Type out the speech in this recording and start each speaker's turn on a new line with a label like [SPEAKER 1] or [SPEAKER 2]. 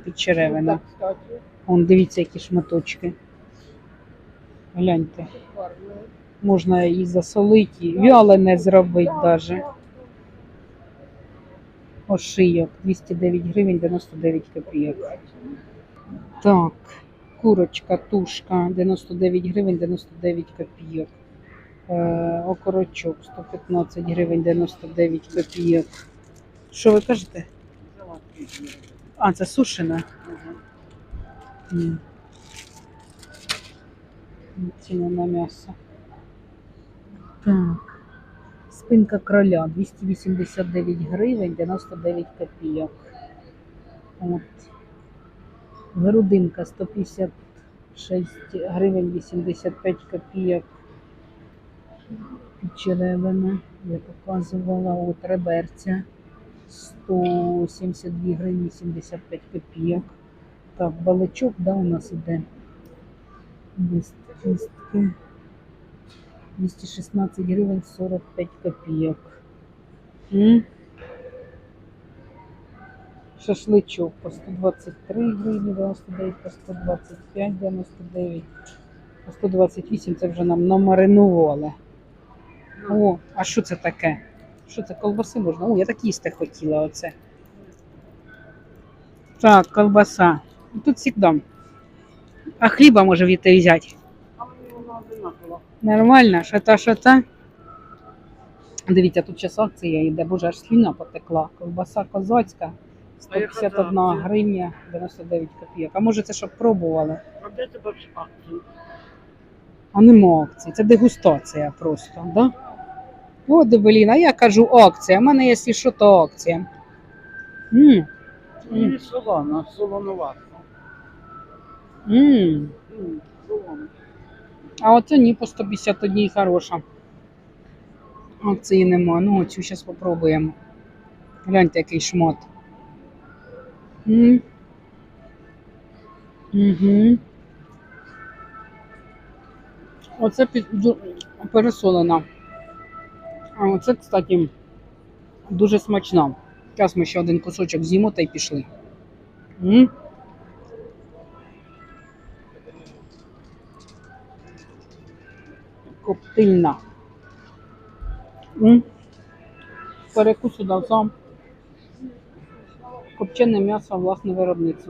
[SPEAKER 1] підчеревина.
[SPEAKER 2] Так, кстати,
[SPEAKER 1] Вон, дивіться, які шматочки. Гляньте. Можна і засолити, і вялене зробити навіть. Ошийок 209 гривень 99 копійок. Так, курочка, тушка 99 гривень 99 копійок. Е, окорочок 115 гривень 99 копійок. Що ви кажете? А, це сушена.
[SPEAKER 2] Ага.
[SPEAKER 1] Ціна на м'ясо. Так. Спинка кроля 289 гривень 99 копійок. От. Грудинка 156 гривень 85 копійок. Черевина, я показувала, от реберця 172 гривні 75 копійок. Так, балачок, да, у нас іде. Лист, листки. 216 гривень 45 копійок. М? Шашличок по 123 гривні 99, по 125, 99, по 128 це вже нам намаринували. О, а що це таке? Що це колбаси можна? О, я так їсти хотіла оце. Так, колбаса. Тут завжди. А хліба може віти взяти. Нормально, шата, шата. Дивіться, тут час акція йде, боже, аж сліна потекла. Колбаса козацька, 151
[SPEAKER 2] це
[SPEAKER 1] гривня 99 копійок. А може це щоб пробували?
[SPEAKER 2] А де тебе акції?
[SPEAKER 1] А нема акції, це дегустація просто, да? О, блін, а я кажу акція, в мене якщо що, то акція. М,
[SPEAKER 2] Мені солона, солонувата.
[SPEAKER 1] м.
[SPEAKER 2] М, солона.
[SPEAKER 1] А оце ні, по 151 хороша. Акції нема. Ну, оцю зараз спробуємо. Гляньте, який шмат. М. Угу. Оце під, пересолена. А оце, кстати, дуже смачна. Зараз ми ще один кусочок з'їмо та й пішли. М. коптильна. М. Перекусу дав сам. Копчене м'ясо власне виробництво.